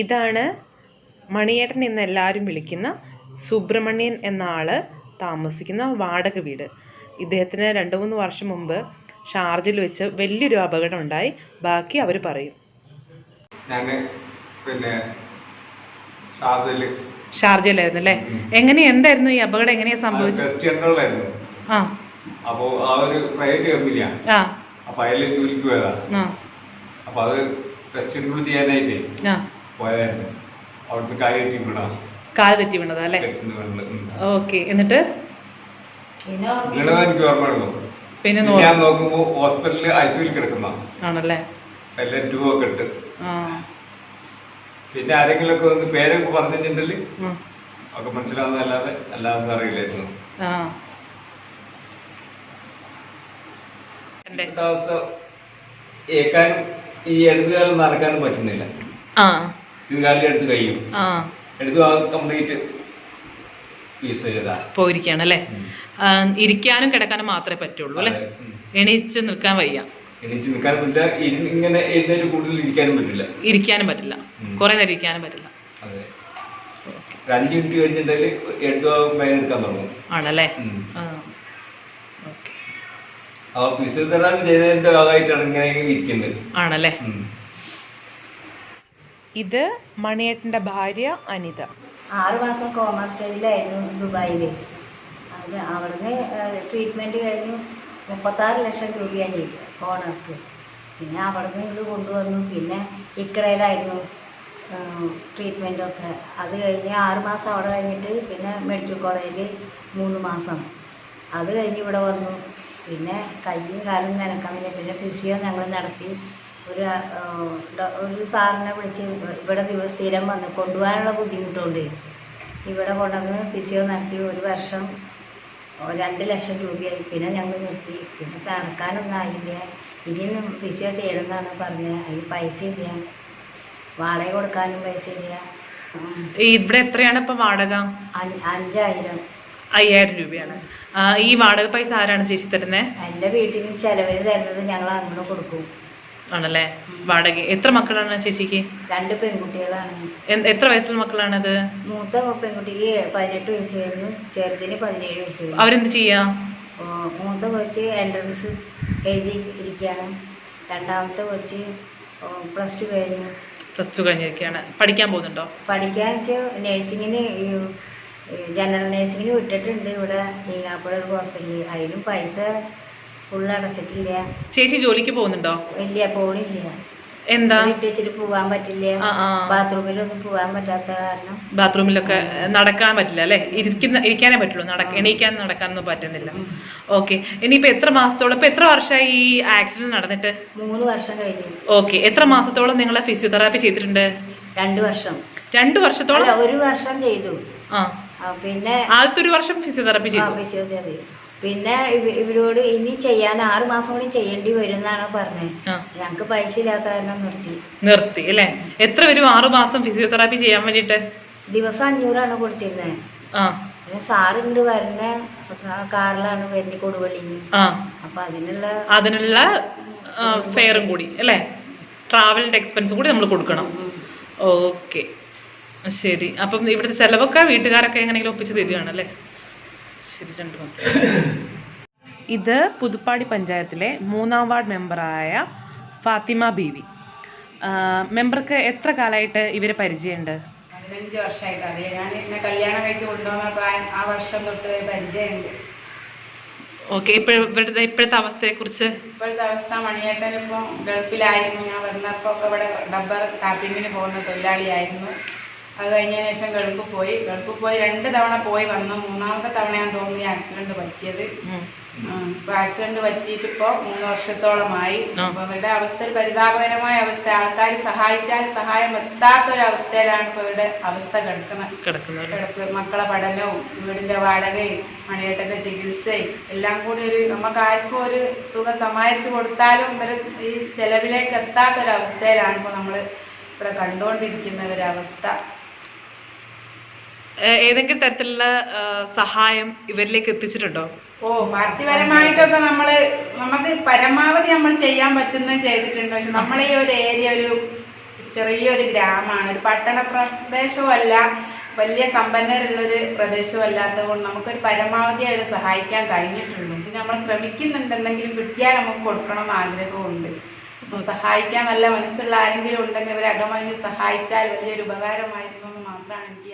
ഇതാണ് മണിയേട്ടൻ എന്ന് എല്ലാവരും വിളിക്കുന്ന സുബ്രഹ്മണ്യൻ എന്ന ആൾ താമസിക്കുന്ന വാടക വീട്. ഇദ്ദേഹത്തിന് രണ്ട് മൂന്ന് വർഷം മുമ്പ് ഷാർജിൽ വെച്ച് വലിയൊരു അപകടം ഉണ്ടായി. ബാക്കി അവർ പറയും. ഞാൻ പിന്നെ ഷാർജയിൽ ഷാർജയിലായിരുന്നു അല്ലേ? എങ്ങനെ എന്തായിരുന്നു ഈ അപകടം? എങ്ങനെയാ സംഭവിച്ചത്? ആ അപ്പോൾ ആ. ഒരു പ്രൈവറ്റ് കമ്പനിയാണ് അപ്പൊ അതിൽ ജോലിക്ക് പോയതാ. അപ്പൊ അത് ടെസ്റ്റ് ചെയ്യാനായിട്ട്. ആ പോയതായിരുന്നു അവിടുത്തെ കാര്യമായിട്ട് വീണാ കാൽ തെറ്റി വീണതാ അല്ലേ? ഓക്കെ എന്നിട്ട്? എനിക്ക് ഓർമ്മയുള്ളൂ പിന്നെ ഞാൻ നോക്കുമ്പോ ഹോസ്പിറ്റലിൽ ഐസിയുയിൽ കിടക്കുന്ന. ആണല്ലേ? എല്ലാം ട്യൂ ഒക്കെ ഇട്ട്. പിന്നെ ആരെങ്കിലും ഒക്കെ ഒന്ന് പേരൊക്കെ പറഞ്ഞിട്ടുണ്ടെങ്കിൽ ഉം. ഒക്കെ മനസ്സിലാവുന്നതല്ലാതെ അല്ലാതെ അറിയില്ലായിരുന്നു. അവസ്ഥ ഏക്കാനും ഈ ഇടതുകാലം നടക്കാനും പറ്റുന്നില്ല. കാലം എടുത്ത് കഴിയും. എടുത്ത് കംപ്ലീറ്റ് പോയിരിക്കുകയാണ് അല്ലേ ഇരിക്കാനും കിടക്കാനും മാത്രമേ പറ്റുള്ളൂ അല്ലെ. എണീച്ച് നിൽക്കാൻ വയ്യ. എണീച്ച് നിൽക്കാനും പറ്റില്ല. ഇങ്ങനെ എഴുന്നേറ്റ് കൂടുതൽ ഇരിക്കാനും പറ്റില്ല. ഇരിക്കാനും പറ്റില്ല. കുറെ നേരം ഇരിക്കാനും പറ്റില്ല. അഞ്ച് മിനിറ്റ് കഴിഞ്ഞിട്ടുണ്ടെങ്കിൽ എടുക്കാൻ തുടങ്ങും. ആണല്ലേ? ഫിസിയോതെറാപ്പി ചെയ്തതിന്റെ ഭാഗമായിട്ടാണ് ഇങ്ങനെ ഇരിക്കുന്നത്. ആണല്ലേ. ഇത് മണിയേട്ടന്റെ ഭാര്യ അനിത. ആറ് മാസം കോമ സ്റ്റേജിലായിരുന്നു ദുബായിൽ അത് അവിടുന്ന് ട്രീറ്റ്മെന്റ് കഴിഞ്ഞു മുപ്പത്താറ് ലക്ഷം രൂപയായി ഓണർക്ക് പിന്നെ അവിടുന്ന് ഇത് കൊണ്ടുവന്നു. പിന്നെ ഇക്രയിലായിരുന്നു ട്രീറ്റ്മെന്റൊക്കെ അത് കഴിഞ്ഞ് ആറ് മാസം അവിടെ കഴിഞ്ഞിട്ട് പിന്നെ മെഡിക്കൽ കോളേജിൽ മൂന്ന് മാസം. അത് കഴിഞ്ഞ് ഇവിടെ വന്നു. പിന്നെ കയ്യും കാലും നനക്കാൻ പിന്നെ ഫിസിയോ ഞങ്ങൾ നടത്തി. ഒരു ഒരു സാറിനെ വിളിച്ച് ഇവിടെ ദിവസം സ്ഥിരം വന്ന് കൊണ്ടുപോകാനുള്ള ബുദ്ധിമുട്ടുണ്ട്. ഇവിടെ കൊണ്ടുവന്ന് ഫിസിയോ നടത്തി ഒരു വർഷം രണ്ട് ലക്ഷം രൂപയായി. പിന്നെ ഞങ്ങൾ നിർത്തി. പിന്നെ തണുക്കാനൊന്നും ആയില്ല. ഇനിയൊന്നും ഫിസിയോ ചെയ്യണമെന്നാണ് പറഞ്ഞത്. അതിന് പൈസ ഇല്ല. വാടക കൊടുക്കാനും പൈസ ഇല്ല. ഇവിടെ എത്രയാണ് ഇപ്പൊ വാടക? അഞ്ച് അഞ്ചായിരം. അയ്യായിരം രൂപയാണ്. ഈ വാടക പൈസ ആരാണ് ചേച്ചി തരുന്നത് എന്റെ വീട്ടിൽ നിന്ന് ചിലവർ തരുന്നത് ഞങ്ങൾ അങ്ങനെ കൊടുക്കും. ആണല്ലേ? വാടക എത്ര മക്കളാണ് ചേച്ചിക്ക്? രണ്ട് പെൺകുട്ടികളാണ്. എത്ര വയസ്സുള്ള മക്കളാണത്? മൂത്ത പെൺകുട്ടിക്ക് പതിനെട്ട് വയസ്സ് കഴിഞ്ഞു ചെറുതിന് പതിനേഴ് വയസ്സ് അവരെന്ത് ചെയ്യാ? മൂത്ത കൊച്ച് എൻട്രൻസ് എഴുതി ഇരിക്കുകയാണ്. രണ്ടാമത്തെ കൊച്ച് പ്ലസ് ടു കഴിഞ്ഞു. പ്ലസ് ടു കഴിഞ്ഞിരിക്കുകയാണ്. പഠിക്കാൻ പോകുന്നുണ്ടോ? പഠിക്കാൻ നേഴ്സിങ്ങിന് ജനറൽ നേഴ്സിങ്ങിന് വിട്ടിട്ടുണ്ട്. ഇവിടെ ഈങ്ങാപ്പുഴ ഒരു ഹോസ്പിറ്റലിൽ. അതിനും പൈസ ഫുള്ള് അടച്ചിട്ടില്ല ചേച്ചി ജോലിക്ക് പോകുന്നുണ്ടോ? ഇല്ല പോണില്ല. എന്താ? വീട്ടിൽ പോവാൻ പറ്റില്ല. ബാത്റൂമിലൊന്നും പോകാൻ പറ്റാത്ത കാരണം. ബാത്റൂമിലൊക്കെ നടക്കാൻ പറ്റില്ല അല്ലെ? ഇരിക്കുന്ന ഇരിക്കാനേ പറ്റുള്ളൂ. നടക്ക എണീക്കാൻ നടക്കാനൊന്നും പറ്റുന്നില്ല. ഓക്കെ. ഇനിയിപ്പോ എത്ര മാസത്തോളം ഇപ്പൊ എത്ര വർഷമായി ഈ ആക്സിഡന്റ് നടന്നിട്ട്? മൂന്ന് വർഷം കഴിഞ്ഞു. ഓക്കെ. എത്ര മാസത്തോളം നിങ്ങൾ ഫിസിയോതെറാപ്പി ചെയ്തിട്ടുണ്ട്? രണ്ട് വർഷം. രണ്ട് വർഷത്തോളം? ഒരു വർഷം ചെയ്തു. ആ. പിന്നെ ആദ്യത്തെ ഒരു വർഷം ഫിസിയോതെറാപ്പി ചെയ്തു. ഫിസിയോതെറാപ്പി പിന്നെ ഇവരോട് ഇനി ചെയ്യാൻ ആറ് മാസം കൂടി ചെയ്യേണ്ടി വരും എന്നാണ് പറഞ്ഞത് ഞങ്ങക്ക് പൈസ ഇല്ലാത്ത കാരണം നിർത്തി. നിർത്തി അല്ലേ? എത്ര വരും ആറു മാസം ഫിസിയോതെറാപ്പി ചെയ്യാൻ വേണ്ടിട്ട് ദിവസം അഞ്ഞൂറാണ് കൊടുത്തിരുന്നത് ആ. പിന്നെ സാറ് ഇങ്ങോട്ട് വരുന്ന കാറിലാണ് വരുന്നത് കൊടുവള്ളിന്ന്. അപ്പൊ അതിനുള്ള അതിനുള്ള ഫെയറും കൂടി അല്ലേ? ട്രാവലിന്റെ എക്സ്പെൻസ് കൂടി നമ്മൾ കൊടുക്കണം. ഓക്കെ. ശരി. അപ്പം ഇവിടുത്തെ ചിലവൊക്കെ വീട്ടുകാരൊക്കെ എങ്ങനെയെങ്കിലും ഒപ്പിച്ച് തരികയാണല്ലേ? ഇത് പുതുപ്പാടി പഞ്ചായത്തിലെ മൂന്നാം വാർഡ് മെമ്പറായ ഫാത്തിമ ബീവി. മെമ്പർക്ക് എത്ര കാലമായിട്ട് ഇവരെ പരിചയമുണ്ട്? പതിനഞ്ച് വർഷമായിട്ട്. ഞാൻ എന്നെ കല്യാണം കഴിച്ച് കൊണ്ടുപോകുന്ന പ്രായം ആ വർഷം തൊട്ട് പരിചയമുണ്ട്. ഓക്കെ ഇപ്പോഴത്തെ ഇപ്പോഴത്തെ അവസ്ഥയെക്കുറിച്ച്? ഇപ്പോഴത്തെ അവസ്ഥ മണിയേട്ടൻ ഇപ്പം ഗൾഫിലായിരുന്നു. ഞാൻ വന്നപ്പോൾ ഇവിടെ ഡബ്ബർ ടാപ്പിങ്ങിന് പോകുന്ന തൊഴിലാളിയായിരുന്നു. അത് കഴിഞ്ഞതിന് ശേഷം ഗൾഫ് പോയി. ഗൾഫ് പോയി രണ്ട് തവണ പോയി വന്നു. മൂന്നാമത്തെ തവണയാന്ന് തോന്നുന്നു ഈ ആക്സിഡന്റ് പറ്റിയത്. ഇപ്പൊ ആക്സിഡന്റ് പറ്റിയിട്ട് ഇപ്പൊ മൂന്ന് വർഷത്തോളമായി. അപ്പൊ അവരുടെ അവസ്ഥ ഒരു പരിതാപകരമായ അവസ്ഥ. ആൾക്കാർ സഹായിച്ചാൽ സഹായം എത്താത്ത ഒരു അവസ്ഥയിലാണ് ഇപ്പൊ ഇവരുടെ അവസ്ഥ കിടക്കുന്നത്. കിടപ്പ് മക്കളെ പഠനവും വീടിന്റെ വാടകയും മണിയേട്ടന്റെ ചികിത്സയും എല്ലാം കൂടി ഒരു നമുക്ക് ആർക്കും ഒരു തുക സമാഹരിച്ചു കൊടുത്താലും ഇവർ ഈ ചെലവിലേക്ക് എത്താത്ത ഒരു അവസ്ഥയിലാണ് ഇപ്പൊ നമ്മൾ ഇവിടെ കണ്ടുകൊണ്ടിരിക്കുന്ന ഒരു അവസ്ഥ ഏ- ഏതെങ്കിലും തരത്തിലുള്ള സഹായം ഇവരിലേക്ക് എത്തിച്ചിട്ടുണ്ടോ? ഓ പാർട്ടിപരമായിട്ടൊക്കെ നമ്മൾ നമുക്ക് പരമാവധി നമ്മൾ ചെയ്യാൻ പറ്റുന്ന ചെയ്തിട്ടുണ്ട്. പക്ഷെ നമ്മളെ ഈ ഒരു ഏരിയ ഒരു ചെറിയൊരു ഗ്രാമമാണ്. ഒരു പട്ടണ പ്രദേശവും അല്ല വലിയ സമ്പന്നരുള്ളൊരു പ്രദേശവും അല്ലാത്തത് കൊണ്ട് നമുക്കൊരു പരമാവധി അവരെ സഹായിക്കാൻ കഴിഞ്ഞിട്ടുള്ളൂ. പിന്നെ നമ്മൾ ശ്രമിക്കുന്നുണ്ടെന്നെങ്കിലും കിട്ടിയാൽ നമുക്ക് കൊടുക്കണം എന്ന് ആഗ്രഹമുണ്ട്. അപ്പോൾ സഹായിക്കാൻ നല്ല മനസ്സുള്ള ആരെങ്കിലും ഉണ്ടെങ്കിൽ ഇവരെ സഹായിച്ചാൽ വലിയൊരു ഉപകാരമായിരുന്നു എന്ന് മാത്രമാണ് എനിക്ക്